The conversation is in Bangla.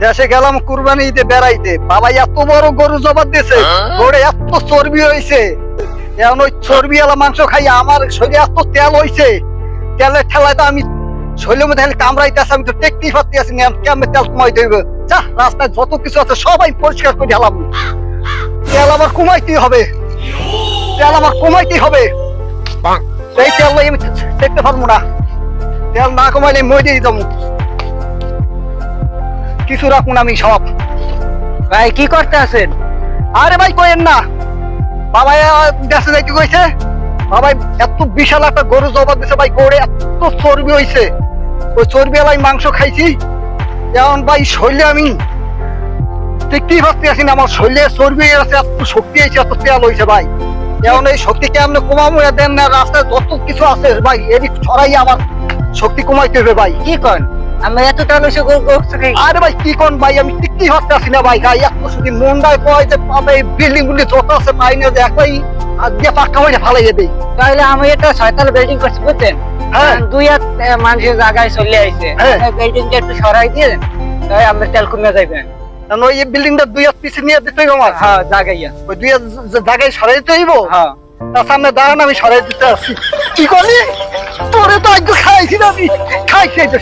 দেশে গেলাম কুরবানি ঈদে বেড়াইতে। বাবা এত বড় গরু জবাব দিয়েছে গরুরে এত চর্বি হয়েছে এখন ওই চর্বি এলা মাংস খাই আমার শরীরে এত তেল হয়েছে তেলের ঠেলায় তো আমি শরীরের মধ্যে কামড়াইতেছে আমি তো টেকতেই পারতে আছি কেমন তেল কমাই দেবে যা রাস্তায় যত কিছু আছে সবাই পরিষ্কার করে ঢালাম তেল আমার কমাইতেই হবে। তেল আমার কমাইতেই হবে। এই তেল আমি দেখতে পারব না। তেল না কমাইলে মই দিয়ে কিছু রাখুন আমি সব। ভাই, কি করতে আছেন? আরে ভাই, কইেন না। বাবা দেশে যাইতে কইছে। বাবা এত বিশাল একটা গরু জবাব দিছে। ভাই গরু এত চর্বি হইছে। ওই চর্বি এলাই মাংস খাইছি। এখন ভাই শরীরে আমি দেখতেই পাচ্ছি আছি না, আমার শরীরে চর্বি আছে এত শক্তি হয়েছে এত তেল হয়েছে ভাই। এখন এই শক্তি কেমনে কমাবো দেন না, রাস্তায় যত কিছু আছে, ভাই, এদিক ছড়াই আমার শক্তি কমাইতে হবে, ভাই। কি কন? আমি এত টাকা এসে করছ কি আরে ভাই কি কোন ভাই? আমি টিকতেই পারতেছি না ভাই। গাই এত শুধু মন্ডায় কয় যে পাবে বিল্ডিং গুলি যত আছে পাই না যে একলাই হাত দিয়ে পাক্কা মাইরে ফালাই দেই তাহলে আমি এটা ছয়তলা বিল্ডিং করছি বুঝছেন? হ্যাঁ। দুই এক মানুষের জায়গায় চলে আইছে। হ্যাঁ। বিল্ডিংটা একটু সরাই দিয়ে তাই আমরা তেল কমে যাইবেন। কারণ ওই বিল্ডিংটা দুই হাত পিছিয়ে নিয়ে দিতে আমার? হ্যাঁ ওই দুই হাত যে- জায়গায় সরাই দিতে হইব? হ্যাঁ। তার সামনে দাঁড়ান আমি সরাই দিতে আসছি কি করলি তোরে তো আজকে খাইছি না আমি। খাইছি তো